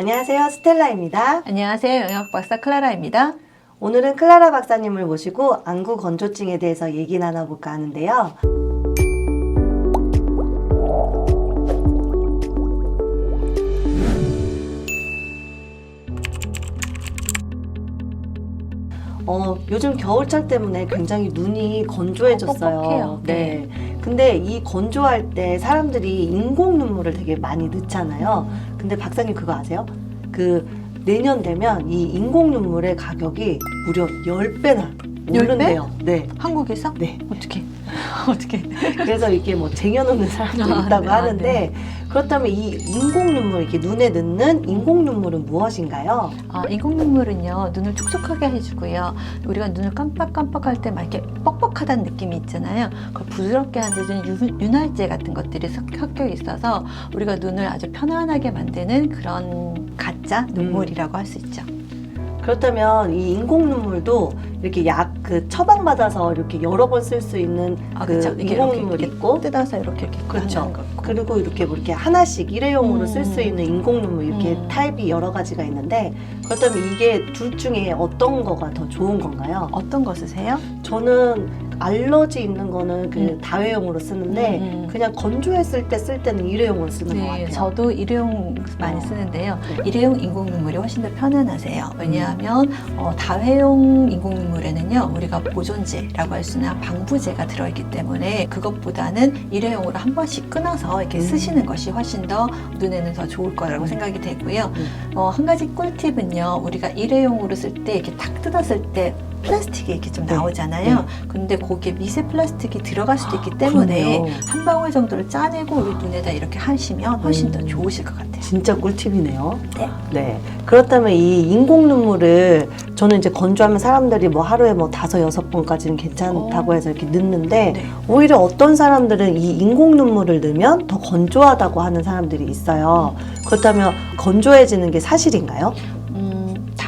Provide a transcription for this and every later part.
안녕하세요. 스텔라입니다. 안녕하세요. 영역 박사 클라라입니다. 오늘은 클라라 박사님을 모시고 안구 건조증에 대해서 얘기 나눠볼까 하는데요. 어, 요즘 겨울철 때문에 굉장히 눈이 건조해졌어요. 뻑뻑해요. 네. 근데 이 건조할 때 사람들이 인공 눈물을 되게 많이 넣잖아요. 근데 박사님 그거 아세요? 그 내년 되면 이 인공 눈물의 가격이 무려 10배나 오른대요. 네. 한국에서? 네. 어떻게? 어떻게? 그래서 이게 뭐 쟁여놓는 사람도 아, 있다고 네, 하는데 네. 그렇다면 이 인공 눈물 이렇게 눈에 넣는 인공 눈물은 무엇인가요? 아, 인공 눈물은요 눈을 촉촉하게 해주고요. 우리가 눈을 깜빡깜빡할 때 막 이렇게 뻑뻑하다는 느낌이 있잖아요. 그걸 부드럽게 하는 유- 윤활제 같은 것들이 섞- 섞여 있어서 우리가 눈을 아주 편안하게 만드는 그런 가짜 눈물이라고 할수 있죠. 그렇다면 이 인공 눈물도 이렇게 약 그 처방 받아서 이렇게 여러 번 쓸 수 있는 아, 그 그쵸. 이게 인공 이렇게, 눈물 이렇게 있고 뜯어서 이렇게 이렇게 그렇죠. 하는 거 있고. 그리고 이렇게 뭐 이렇게 하나씩 일회용으로 음. 쓸수 있는 인공 눈물 이렇게 음. 타입이 여러 가지가 있는데 그렇다면 이게 둘 중에 어떤 거가 더 좋은 건가요? 어떤 거 쓰세요? 저는 알러지 있는 거는 그 음. 다회용으로 쓰는데 음, 음. 그냥 건조했을 때 쓸 때는 일회용으로 쓰는 것 같아요. 네, 저도 일회용 많이 어. 쓰는데요. 네. 일회용 인공 눈물이 훨씬 더 편안하세요. 왜냐하면 어, 다회용 인공 눈물에는요, 우리가 보존제라고 할수 있는 방부제가 들어있기 때문에 그것보다는 일회용으로 한 번씩 끊어서 이렇게 음. 쓰시는 것이 훨씬 더 눈에는 더 좋을 거라고 생각이 되고요. 음. 어, 한 가지 꿀팁은요, 우리가 일회용으로 쓸 때 이렇게 탁 뜯었을 때 플라스틱이 이렇게 좀 네. 나오잖아요. 근데 거기에 미세 플라스틱이 들어갈 수도 있기 때문에 그러네요. 한 방울 정도를 짜내고 우리 눈에다 이렇게 하시면 훨씬 더 음. 좋으실 것 같아요. 진짜 꿀팁이네요. 네. 네. 그렇다면 이 인공 눈물을 저는 이제 건조하면 사람들이 뭐 하루에 뭐 다섯 여섯 번까지는 괜찮다고 어. 해서 이렇게 넣는데 네. 오히려 어떤 사람들은 이 인공 눈물을 넣으면 더 건조하다고 하는 사람들이 있어요. 그렇다면 건조해지는 게 사실인가요?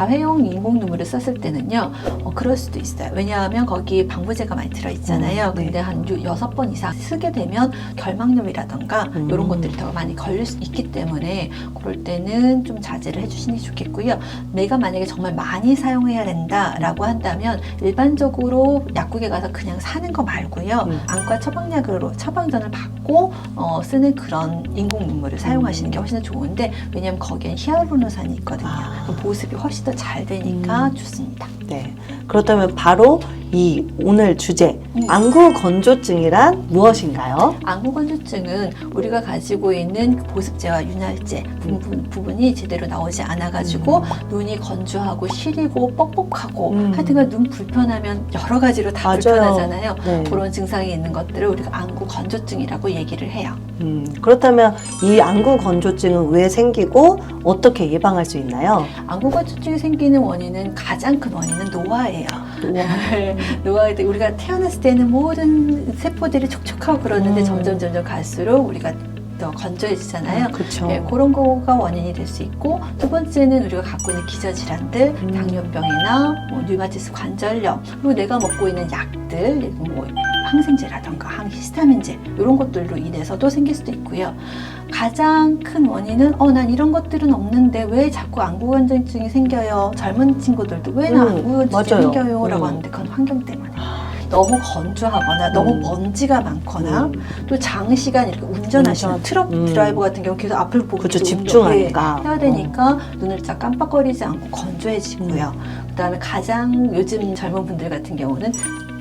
음, 다회용 인공 눈물을 썼을 때는요, 어, 그럴 수도 있어요. 왜냐하면 거기 방부제가 많이 들어있잖아요. 음, 네. 근데 한 유- 여섯 번 이상 쓰게 되면 결막염이라던가 음. 이런 것들이 더 많이 걸릴 수 있기 때문에 그럴 때는 좀 자제를 해주시는 게 좋겠고요. 내가 만약에 정말 많이 사용해야 된다라고 한다면 일반적으로 약국에 가서 그냥 사는 거 말고요. 음. 안과 처방약으로 처방전을 받고 어, 쓰는 그런 인공 눈물을 사용하시는 게 훨씬 더 좋은데 왜냐하면 거기엔 히알루론산이 있거든요. 아. 그럼 보습이 훨씬 더잘 되니까 음. 좋습니다. 네. 그렇다면 바로 이 오늘 주제 음. 안구 건조증이란 무엇인가요? 안구 건조증은 우리가 가지고 있는 그 보습제와 윤활제 부분, 부분이 제대로 나오지 않아가지고 눈이 건조하고 시리고 뻑뻑하고 음. 하여튼간 눈 불편하면 여러 가지로 다 맞아요. 불편하잖아요. 네. 그런 증상이 있는 것들을 우리가 안구 건조증이라고 얘기를 해요. 음, 그렇다면 이 안구 건조증은 왜 생기고 어떻게 예방할 수 있나요? 안구 건조증이 생기는 원인은 가장 큰 원인은 노화예요. 노화에 대- 우리가 태어났을 때는 모든 세포들이 촉촉하고 그러는데 음. 점점 점점 갈수록 우리가 더 건조해지잖아요. 그렇죠. 네, 그런 거가 원인이 될 수 있고 두 번째는 우리가 갖고 있는 기저 질환들, 음. 당뇨병이나 뭐 류마티스 관절염 그리고 내가 먹고 있는 약들, 뭐 항생제라던가 항히스타민제 이런 것들로 인해서도 생길 수도 있고요. 가장 큰 원인은 어 난 이런 것들은 없는데 왜 자꾸 안구 건조증이 생겨요? 젊은 친구들도 왜나 음, 안구 건조증 맞아요. 생겨요?라고 음. 하는데 그건 환경 때문에. 너무 건조하거나 너무 음. 먼지가 많거나 음, 또 장시간 이렇게 운전하시는 운전. 트럭 음. 드라이버 같은 경우 계속 앞을 보고 그렇죠. 또 집중하니까. 예, 해야 되니까 눈을 잘 깜빡거리지 않고 건조해지고요. 음. 그다음에 가장 요즘 젊은 분들 같은 경우는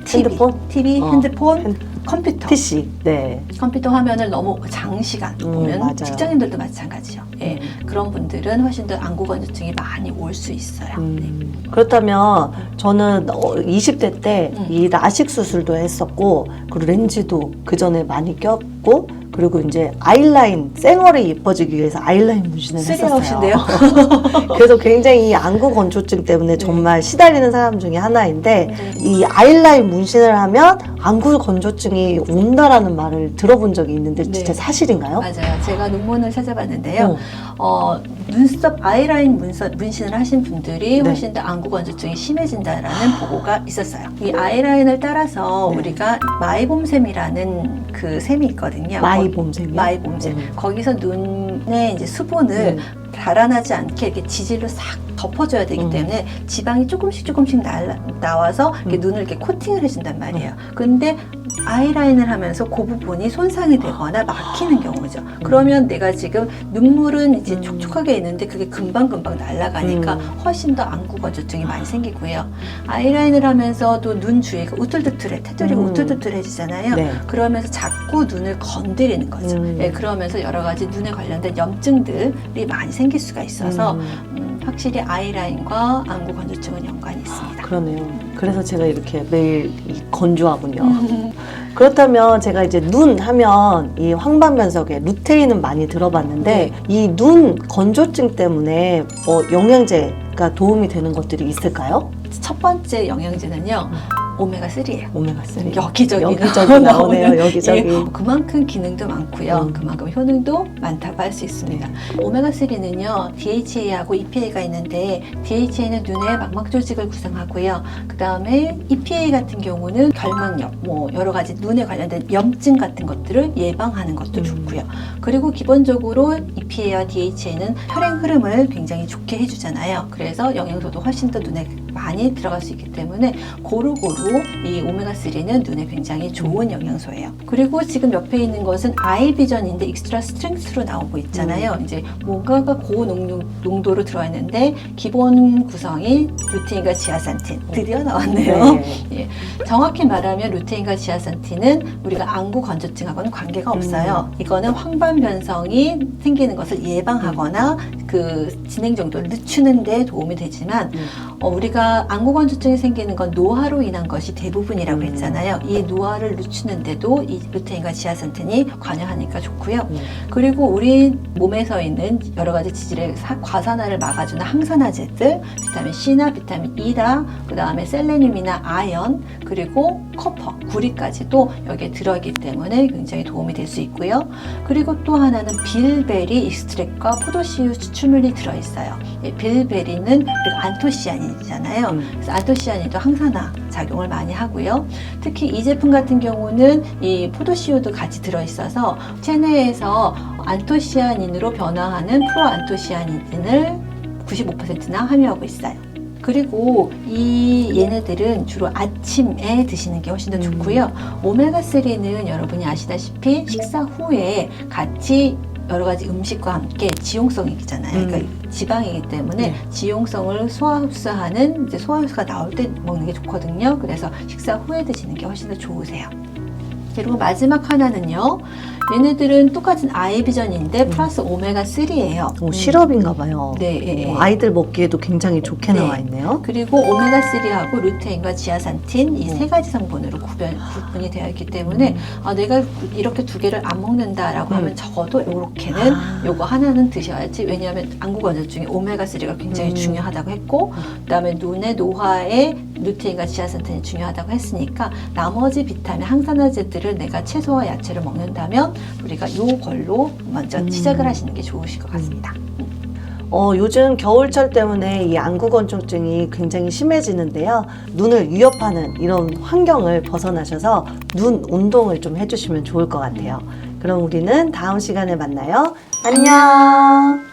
TV, 핸드폰? TV, 어, 핸드폰, 핸- 컴퓨터. PC. 네. 컴퓨터 화면을 너무 장시간 음, 보면 맞아요. 직장인들도 마찬가지요. 예, 그런 분들은 훨씬 더 안구 건조증이 많이 올 수 있어요. 네. 음, 그렇다면 저는 어, 20대 때 음. 이 라식 수술도 했었고 그리고 렌즈도 그 전에 많이 꼈고 그리고 이제 아이라인 쌩얼이 예뻐지기 위해서 아이라인 문신을 했었어요. 그래서 굉장히 이 안구 건조증 때문에 정말 시달리는 사람 중에 하나인데 네. 이 아이라인 문신을 하면 안구 건조증이 온다라는 말을 들어본 적이 있는데 진짜 네. 사실인가요? 맞아요. 제가 논문을 찾아봤는데요. 어. 어, 눈썹 아이라인 문서, 문신을 하신 분들이 네. 훨씬 더 안구 건조증이 심해진다라는 보고가 있었어요. 이 아이라인을 따라서 네. 우리가 마이봄샘이라는 그 샘이 있거든요. 마이봄샘이요? 마이봄샘. 음. 거기서 눈에 이제 수분을 음. 달아나지 않게 이렇게 지질로 싹 덮어줘야 되기 음. 때문에 지방이 조금씩 조금씩 날라, 나와서 이렇게 음. 눈을 이렇게 코팅을 해준단 말이에요. 근데 아이라인을 하면서 그 부분이 손상이 되거나 막히는 경우죠. 그러면 내가 지금 눈물은 이제 음. 촉촉하게 있는데 그게 금방금방 날아가니까 음. 훨씬 더 안구 건조증이 많이 생기고요. 아이라인을 하면서도 눈 주위가 우툴투툴해, 테두리가 음. 우툴투툴해지잖아요. 네. 그러면서 자꾸 눈을 건드리는 거죠. 음. 예, 그러면서 여러 가지 눈에 관련된 염증들이 많이 생길 수가 있어서 음, 음, 확실히 아이라인과 안구 건조증은 연관이 있습니다. 그러네요. 그래서 제가 이렇게 매일 이 건조하군요. 음. 그렇다면 제가 이제 눈 하면 이 황반변석에 루테인은 많이 들어봤는데 이 눈 건조증 때문에 뭐 영양제가 도움이 되는 것들이 있을까요? 첫 번째 영양제는요. 오메가 3예요. 오메가 3. 여기저기, 여기저기 나오네요. 여기저기. 예, 그만큼 기능도 많고요. 음. 그만큼 효능도 많다고 할 수 있습니다. 오메가 3는요, DHA하고 EPA가 있는데 DHA는 눈의 망막 조직을 구성하고요. 그 다음에 EPA 같은 경우는 결막염, 뭐 여러 가지 눈에 관련된 염증 같은 것들을 예방하는 것도 음. 좋고요. 그리고 기본적으로 EPA와 DHA는 혈행 흐름을 굉장히 좋게 해주잖아요. 그래서 영양소도 훨씬 더 눈에 많이 들어갈 수 있기 때문에 고루고루 이 오메가3는 눈에 굉장히 좋은 영양소예요. 그리고 지금 옆에 있는 것은 아이비전인데 익스트라 스트렝스로 나오고 있잖아요. 이제 뭔가가 고농도 로 들어있는데 기본 구성이 루테인과 지아산틴 드디어 나왔네요. 네. 정확히 말하면 루테인과 지아산틴은 우리가 안구 건조증하고는 관계가 없어요. 이거는 황반 변성이 생기는 것을 예방하거나 그 진행 정도를 늦추는 데 도움이 되지만 음. 어, 우리가 안구 건조증이 생기는 건 노화로 인한 것이 대부분이라고 음. 했잖아요. 이 노화를 늦추는데도 이 루테인과 지아산틴이 관여하니까 좋고요. 음. 그리고 우리 몸에서 있는 여러 가지 지질의 사- 과산화를 막아주는 항산화제들, 비타민 C나 비타민 E다, 그 다음에 셀레늄이나 아연, 그리고 커퍼, 구리까지도 여기에 들어있기 때문에 굉장히 도움이 될 수 있고요. 그리고 또 하나는 빌베리 익스트랙과 포도씨유 추출 물이 들어있어요. 이 빌베리는 우리가 안토시아닌이잖아요. 음. 그래서 안토시아닌도 항산화 작용을 많이 하고요. 특히 이 제품 같은 경우는 이 포도씨유도 같이 들어있어서 체내에서 안토시아닌으로 변화하는 프로안토시아닌을 95%나 함유하고 있어요. 그리고 이 얘네들은 주로 아침에 드시는 게 훨씬 더 음. 좋고요. 오메가3는 여러분이 아시다시피 식사 후에 같이 여러 가지 음식과 함께 지용성이잖아요. 음. 그러니까 지방이기 때문에 네. 지용성을 소화 흡수하는 이제 소화 흡수가 나올 때 먹는 게 좋거든요. 그래서 식사 후에 드시는 게 훨씬 더 좋으세요. 그리고 마지막 하나는요. 얘네들은 똑같은 아이비전인데 음. 플러스 오메가 3예요. 오, 시럽인가 봐요. 네, 예, 예. 어, 아이들 먹기에도 굉장히 좋게 네. 나와 있네요. 그리고 오메가 3하고 루테인과 지아산틴 이 음. 세 가지 성분으로 구별 구분이 되어 있기 때문에 아, 내가 이렇게 두 개를 안 먹는다라고 음. 하면 적어도 이렇게는 아. 요거 하나는 드셔야지 왜냐하면 안구 건조증에 오메가 3가 굉장히 음. 중요하다고 했고 그다음에 눈의 노화에 루테인과 지아산틴이 중요하다고 했으니까 나머지 비타민 항산화제들을 내가 채소와 야채를 먹는다면 우리가 요걸로 먼저 음. 시작을 하시는 게 좋으실 것 같습니다. 어, 요즘 겨울철 때문에 이 안구 건조증이 굉장히 심해지는데요. 눈을 위협하는 이런 환경을 벗어나셔서 눈 운동을 좀 해주시면 좋을 것 같아요. 그럼 우리는 다음 시간에 만나요. 안녕!